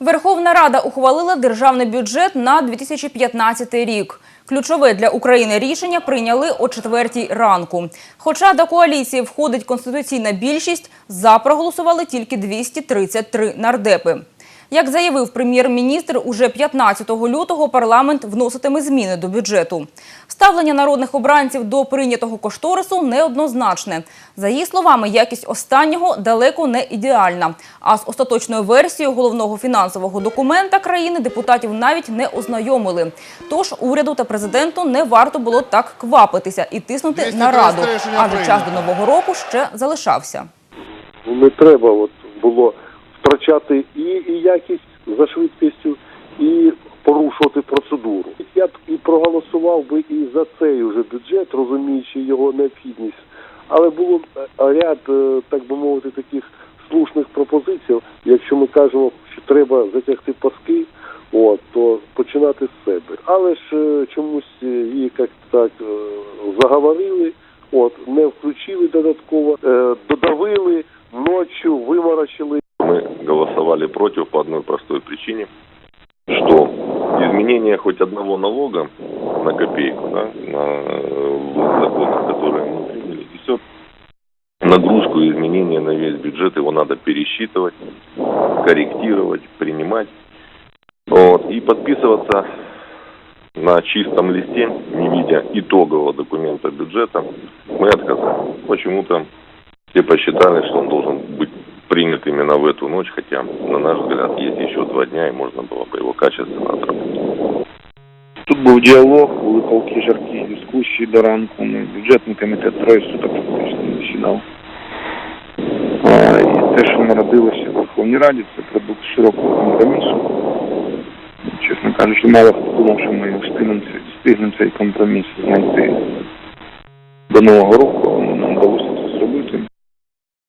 Верховна Рада ухвалила державний бюджет на 2015 рік. Ключове для України рішення прийняли о четвертій ранку. Хоча до коаліції входить конституційна більшість, за проголосували тільки 233 нардепи. Як заявив прем'єр-міністр, уже 15 лютого парламент вноситиме зміни до бюджету. Ставлення народних обранців до прийнятого кошторису неоднозначне. За її словами, якість останнього далеко не ідеальна. А з остаточною версією головного фінансового документа країни депутатів навіть не ознайомили. Тож уряду та президенту не варто було так квапитися і тиснути на раду, адже час до нового року ще залишався. не треба от було втрачати і, і якість за швидкістю, і порушувати процедуру. Я б і проголосував би і за цей уже бюджет, розуміючи його необхідність. Але було е, ряд, е, так би мовити, таких слушних пропозицій. Якщо ми кажемо, що треба затягти паски, от, то починати з себе. Але ж е, чомусь її як так заговорили, от, не включили додатково, додавили, ночі виморочили. Голосовали против по одной простой причине, что изменение хоть одного налога на копейку, да, на э, законах, которые мы приняли, несет нагрузку и изменения на весь бюджет, его надо пересчитывать, корректировать, принимать. Вот, и подписываться на чистом листе, не видя итогового документа бюджета, мы отказали. Почему-то все посчитали, что он должен быть принят именно в эту ночь, хотя, на наш взгляд, есть еще два дня, и можно было бы его качественно отработать. Тут був діалог, були палки жаркі дискусії до ранку. Ми бюджетний комітет троє суток фактично не сідав. А, І те, що народилося в Верховній Раді, це продукт широкого компромісу. Чесно кажучи, мало хто думав, що ми встигнемо цей, встигнемо цей компроміс знайти до Нового року, але нам вдалося це зробити.